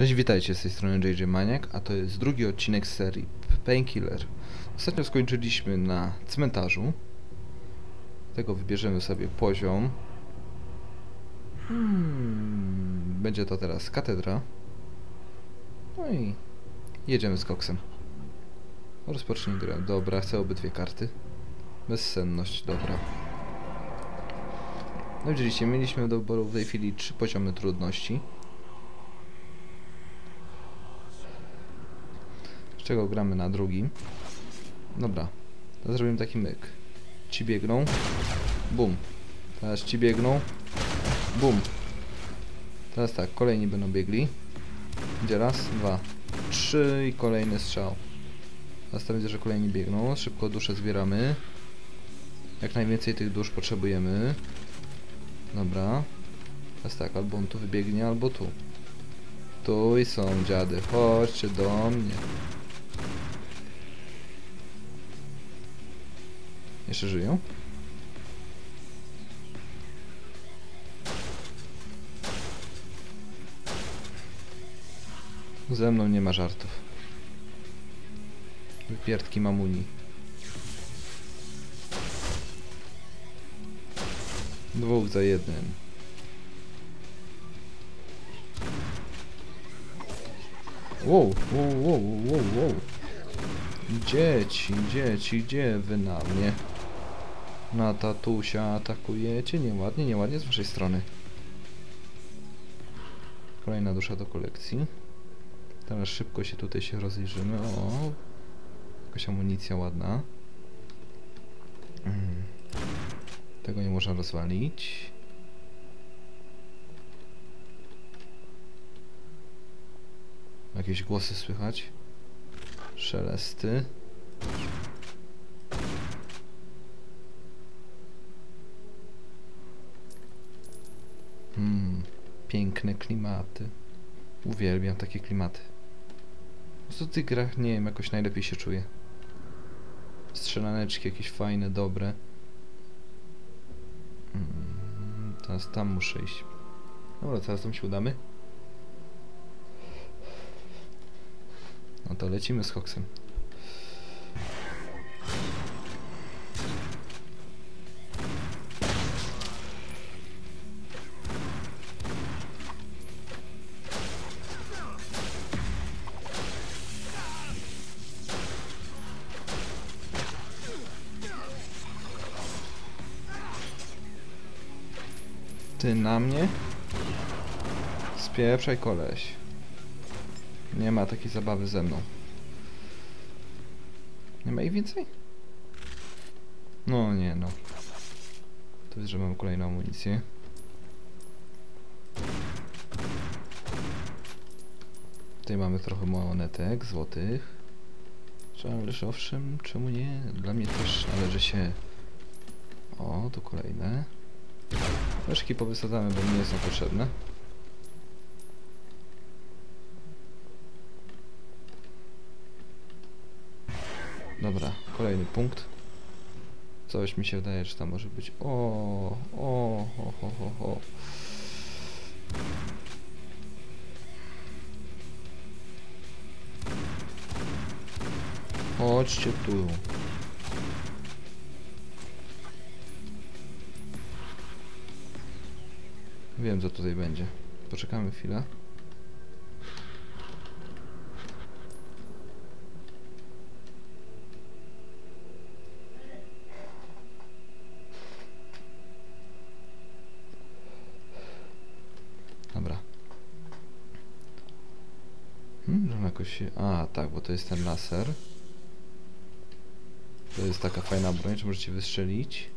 Cześć, witajcie z tej strony JJ Maniak, a to jest drugi odcinek serii Painkiller. Ostatnio skończyliśmy na cmentarzu. Tego wybierzemy sobie poziom. Hmm, będzie to teraz katedra. No i jedziemy z koksem. Rozpocznij grę. Dobra, chcę obydwie karty. Bezsenność, dobra. No widzieliście, mieliśmy do wyboru w tej chwili trzy poziomy trudności. Z czego gramy na drugim. Dobra, teraz zrobimy taki myk. Ci biegną, bum. Teraz ci biegną, bum. Teraz tak, kolejni będą biegli. Gdzie raz, dwa, trzy i kolejny strzał. Teraz tam widzę, że kolejni biegną. Szybko duszę zbieramy. Jak najwięcej tych dusz potrzebujemy. Dobra. Teraz tak, albo on tu wybiegnie, albo tu. Tu i są dziady. Chodźcie do mnie. Jeszcze żyją? Ze mną nie ma żartów. Wypierdki mamuni. Dwóch za jednym. Wow, wow, wow, wow, wow. Dzieci, dzieci, gdzie wy na mnie? Na tatusia atakujecie? Nieładnie, nieładnie z waszej strony. Kolejna dusza do kolekcji. Teraz szybko się tutaj się rozejrzymy. O, jakaś amunicja ładna. Mm. Tego nie można rozwalić. Jakieś głosy słychać? Szelesty. Hmm, piękne klimaty. Uwielbiam takie klimaty. W tych grach, nie wiem, jakoś najlepiej się czuję. Strzelaneczki jakieś fajne, dobre. Mm, teraz tam muszę iść. Dobra, teraz tam się udamy. No to lecimy z Hoxem. Na mnie? Spieprzaj koleś. Nie ma takiej zabawy ze mną. Nie ma ich więcej? No nie no. To jest, że mam kolejną amunicję. Tutaj mamy trochę monetek, złotych. Ależ owszem, czemu nie? Dla mnie też należy się... O, tu kolejne. Myszki powysadzamy, bo mi nie są potrzebne. Dobra, kolejny punkt. Coś mi się wydaje, że tam może być. O, o, o, o, o, o. Chodźcie tu. Wiem, co tutaj będzie. Poczekamy chwilę. Dobra. Hmm, że jakoś się... A, tak, bo to jest ten laser. To jest taka fajna broń, że możecie wystrzelić.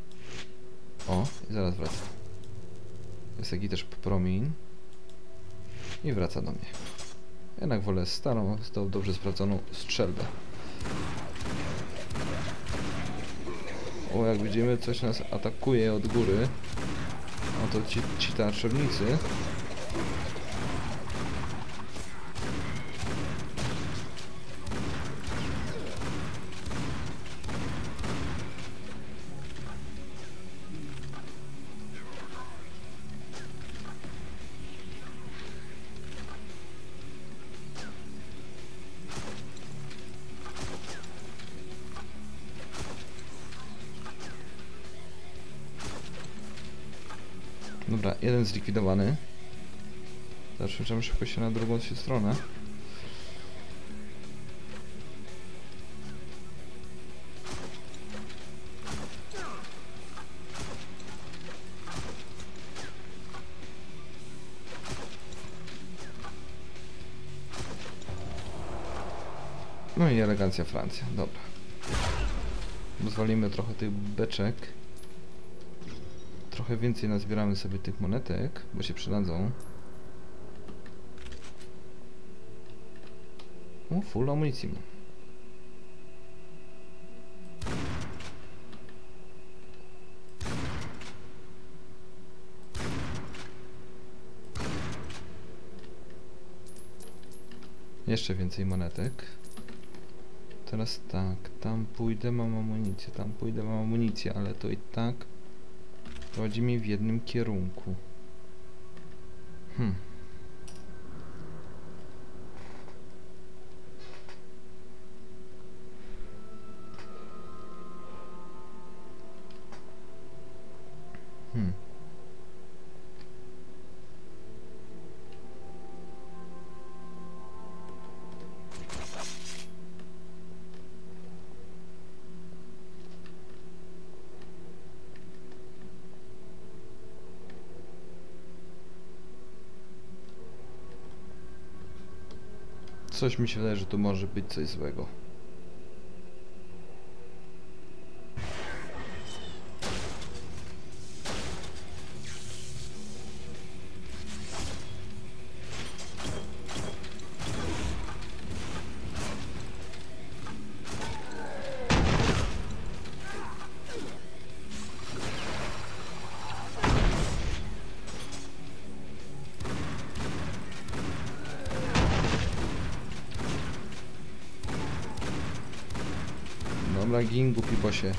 O, i zaraz wraca. Jest taki też promień. I wraca do mnie. Jednak wolę starą, dobrze sprawdzoną strzelbę. O, jak widzimy, coś nas atakuje od góry. Oto ci, ci tarczownicy. Zlikwidowany. Przemierzamy szybko się na drugą się stronę. No i elegancja Francja, dobra. Pozwolimy trochę tych beczek. Trochę więcej nazbieramy sobie tych monetek, bo się przydadzą. O, full amunicji mam. Jeszcze więcej monetek. Teraz tak, tam pójdę, mam amunicję, tam pójdę, mam amunicję, ale to i tak prowadzi mnie w jednym kierunku. Hmm. Coś mi się wydaje, że tu może być coś złego. Dobra, gin, głupi bosie.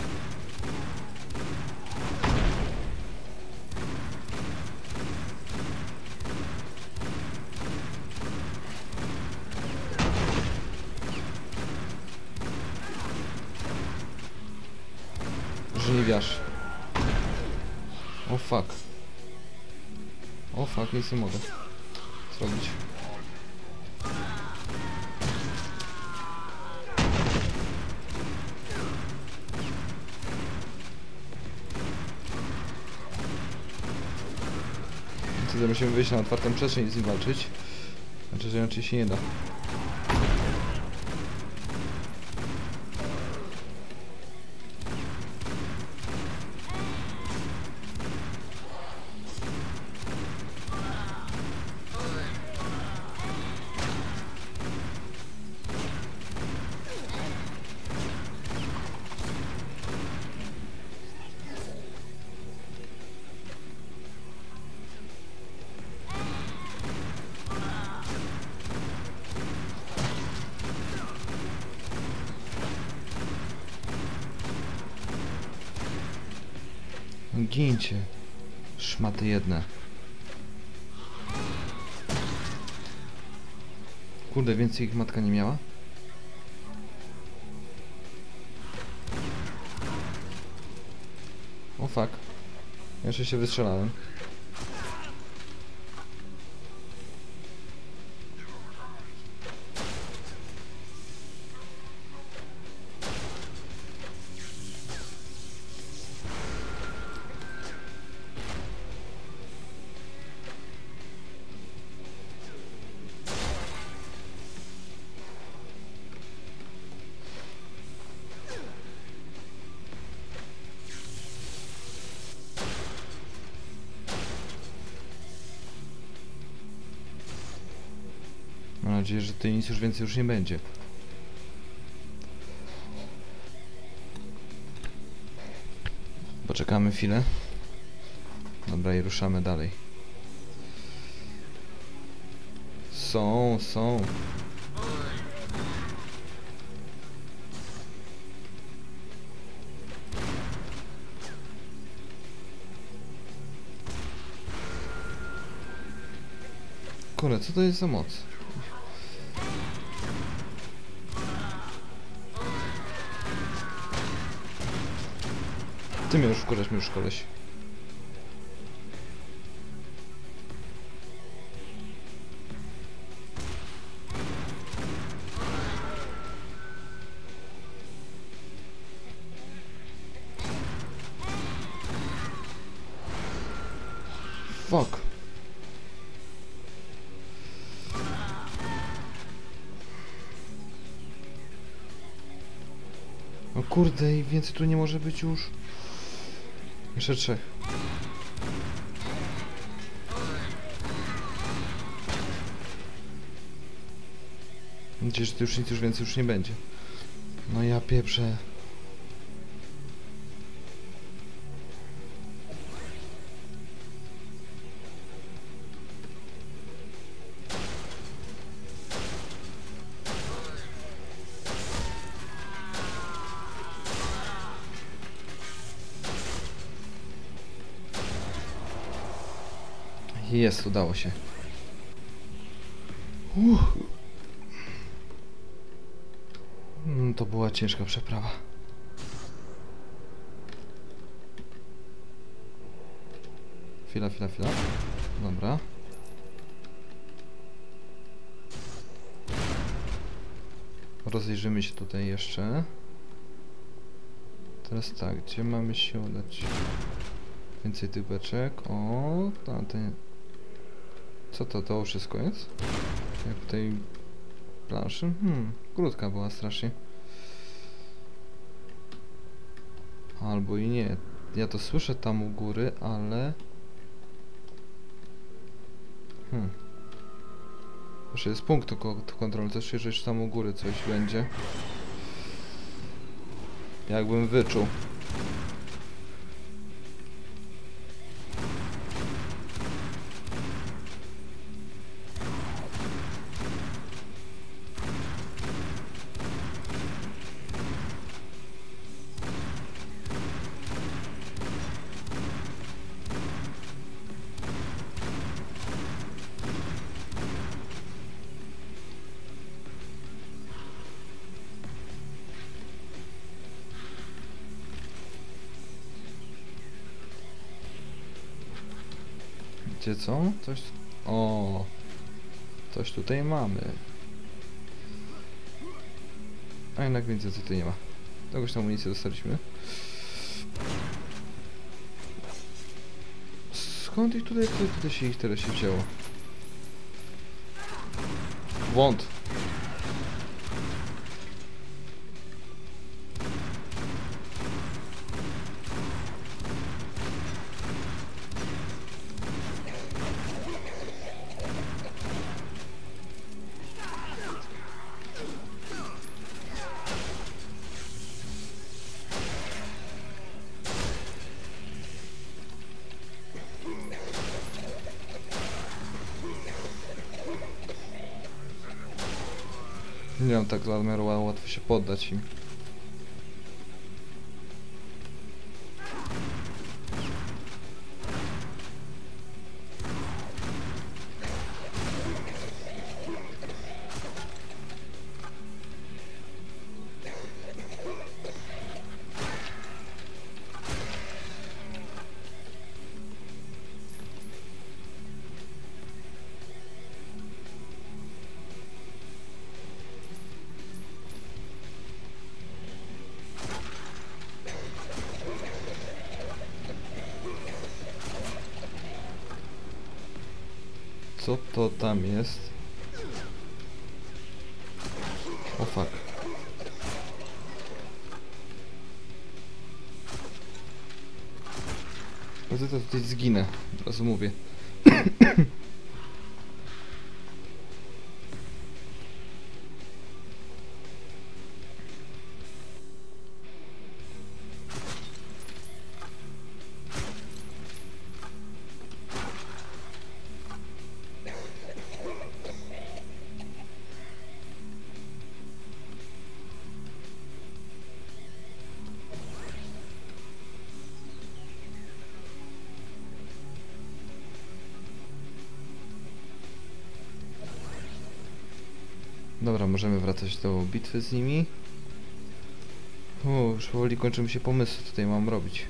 Żniwiarz. O fuck. O fuck, nic nie mogę zrobić. Musimy wyjść na otwartą przestrzeń i z nim walczyć. Znaczy, że inaczej się nie da. Gincie. Szmaty jedne. Kurde, więcej ich matka nie miała? O fuck. Jeszcze się wystrzelałem. Nadzieję, że tutaj nic już więcej już nie będzie. Poczekamy chwilę. Dobra i ruszamy dalej. Są, są. Kurde, co to jest za moc? Ty mnie już wkurzasz, mnie już koleś. Fuck. No kurde, i więcej tu nie może być już. Jeszcze trzech. Mam że już nic już więcej już nie będzie. No ja pieprzę. Jest, udało się. Uff. Mm, To była ciężka przeprawa. Chwila, chwila, chwila. Dobra. Rozejrzymy się tutaj jeszcze. Teraz tak, gdzie mamy się udać? Więcej tych beczek. O, tamten. Co to? To już jest koniec? Jak w tej planszy? Hmm, krótka była strasznie. Albo i nie. Ja to słyszę tam u góry, ale... Hmm. Jeszcze jest punkt do do kontroli, też jeszcze tam u góry coś będzie. Jakbym wyczuł. Gdzie co? Coś... O, Coś tutaj mamy. A jednak więcej co tutaj nie ma. Jakąś tam amunicję dostaliśmy. Skąd ich tutaj, tutaj, tutaj się ich tyle się wzięło? Wąt. Zamiaru ła- łatwo się poddać im. Co to tam jest? O fuck. No to tutaj zginę, od mówię. Możemy wracać do bitwy z nimi. O, już powoli kończy mi się pomysł, co tutaj mam robić.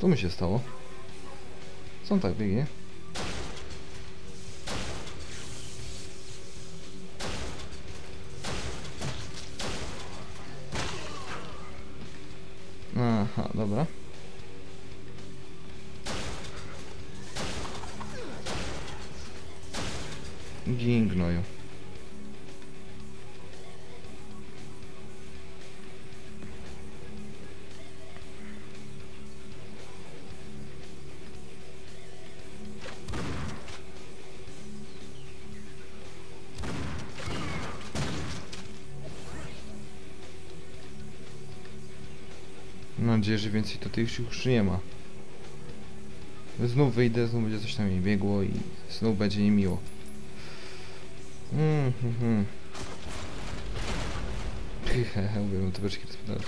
Co mi się stało? Co on tak biegnie? Nadzieję, że więcej to tych już nie ma. Znów wyjdę, znów będzie coś na mnie biegło i znów będzie niemiło. Mm, mm, mm. Hehe, uwielbiam te beczki rozpadawać.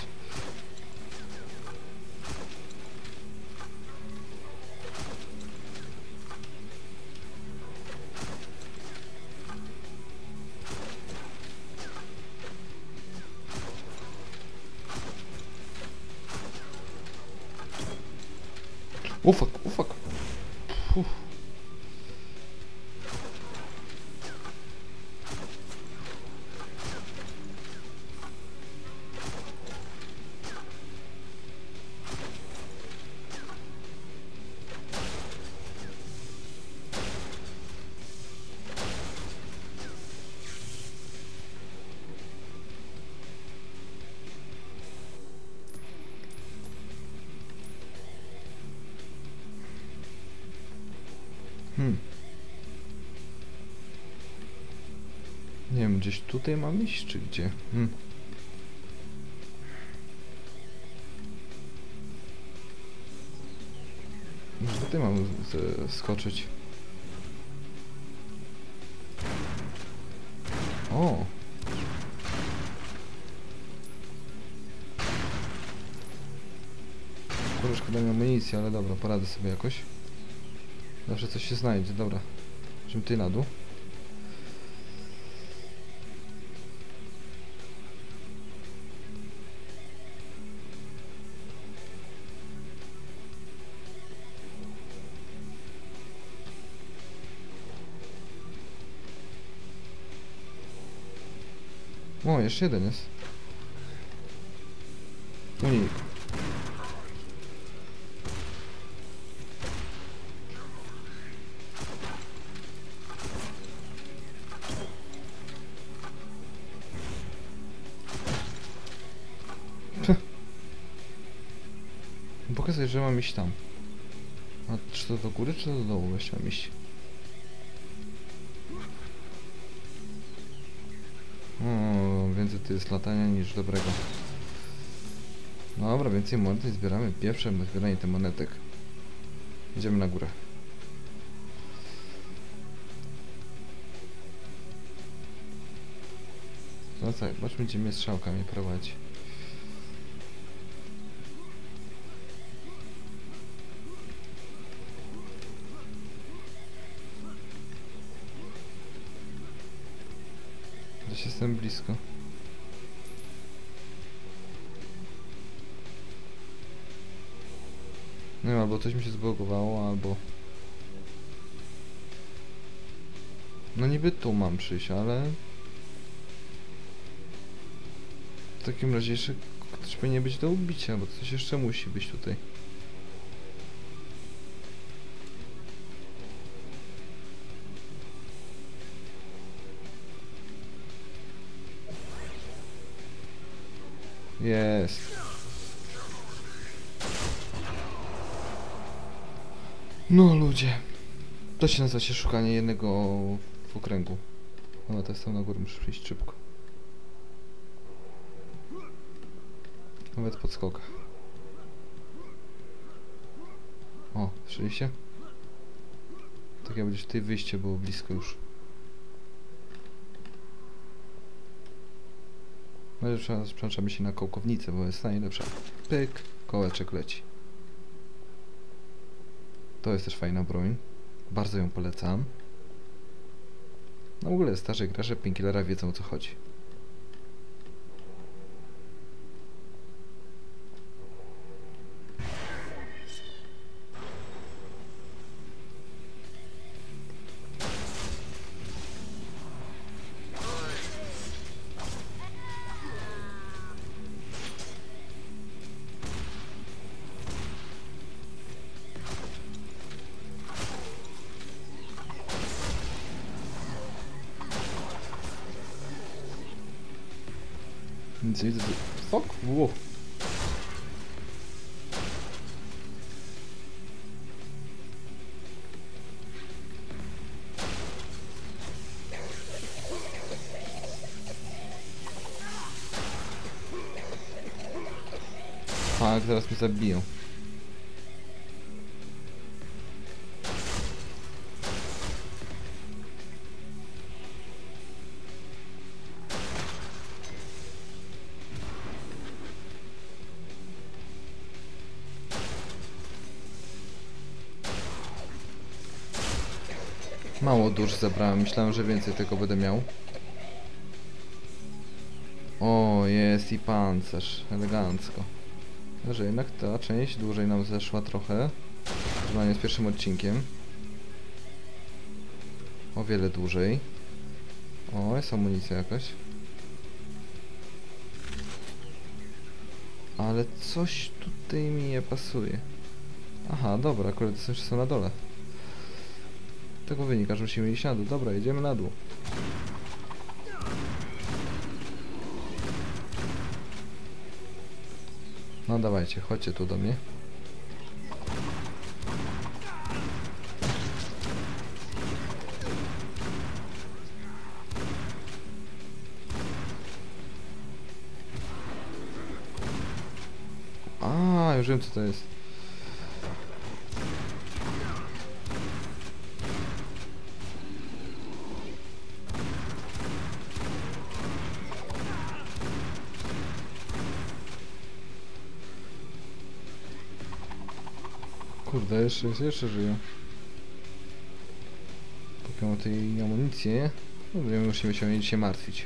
O fuck, gdzieś tutaj mam iść, czy gdzie? Hmm. Tutaj mam skoczyć. O! Kurde, szkoda mi amunicji, ale dobra, poradzę sobie jakoś. Zawsze coś się znajdzie, dobra. Czym ty na dół? Jeszcze jeden jest. Unik. Pokazuję, że mam iść tam. A czy to do góry, czy do dołu właśnie mam iść? To jest latania niż dobrego. Dobra, więcej monet zbieramy. Pierwsze zbieranie tych monetek. Idziemy na górę. No tak, zobaczmy gdzie mnie strzałka mnie prowadzi. Gdzieś jestem blisko. Nie wiem, albo coś mi się zbugowało, albo... No niby tu mam przyjść, ale... W takim razie jeszcze ktoś powinien być do ubicia, bo coś jeszcze musi być tutaj. Jest. No ludzie. To się nazywa się szukanie jednego w okręgu. No to jestem na górę, muszę przyjść szybko. Nawet pod skokach. O, słyszeliście? Tak jakby gdzieś tutaj wyjście było blisko już. Może trzeba przełączamy się na kołkownicę, bo jest najlepsza. Pyk, kołeczek leci. To jest też fajna broń. Bardzo ją polecam. No w ogóle starzy gracze Painkillera wiedzą o co chodzi. Nic nie widzę. Fuck? Wow. Tak, zaraz mnie zabiją. Mało dusz zebrałem, myślałem, że więcej tego będę miał. O, jest i pancerz, elegancko. Że jednak ta część dłużej nam zeszła trochę. Wyzwanie z pierwszym odcinkiem. O wiele dłużej. O, jest amunicja jakaś. Ale coś tutaj mi nie pasuje. Aha, dobra, akurat są na dole. Tego wynika, że musimy iść na dół. Dobra, idziemy na dół. No dawajcie, chodźcie tu do mnie. A, już wiem co to jest. Jeszcze, jeszcze żyję. Póki mam tej amunicję, no nie musimy się o nie dzisiaj martwić.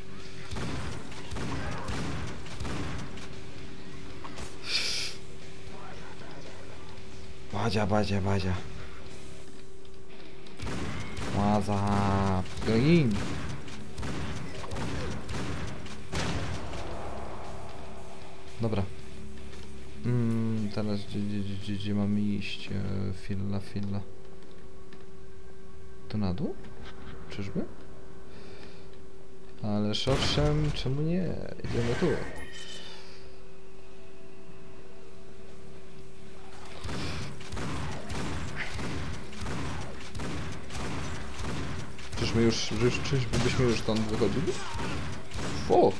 Badzia, badzia, badzia. Łaza, green. Gdzie, gdzie, gdzie, gdzie, gdzie mam iść? E, filla, filla. To na dół? Czyżby? Ale owszem, czemu nie? Idziemy tu. Czyżby już, czyż, czyżbyśmy już stąd wychodzili? Fuck!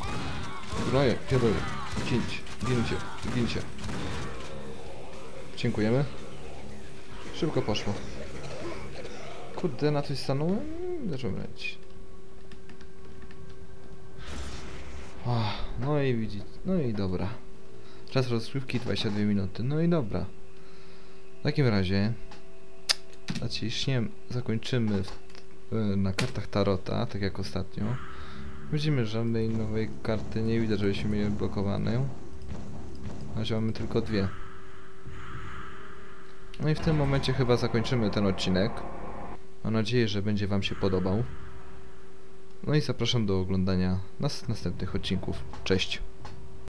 Gnoje, kieruję. Gincie, gincie, gincie. Dziękujemy. Szybko poszło. Kurde, na coś stanąłem? Zacząłem lecieć. No i widzicie, no i dobra. Czas rozgrywki 22 minuty, no i dobra. W takim razie zaciśnie, zakończymy w, e, na kartach Tarota, tak jak ostatnio. Widzimy żadnej nowej karty, nie widzę, żebyśmy mieli blokowaną. Na razie mamy tylko dwie. No i w tym momencie chyba zakończymy ten odcinek. Mam nadzieję, że będzie Wam się podobał. No i zapraszam do oglądania nas następnych odcinków. Cześć!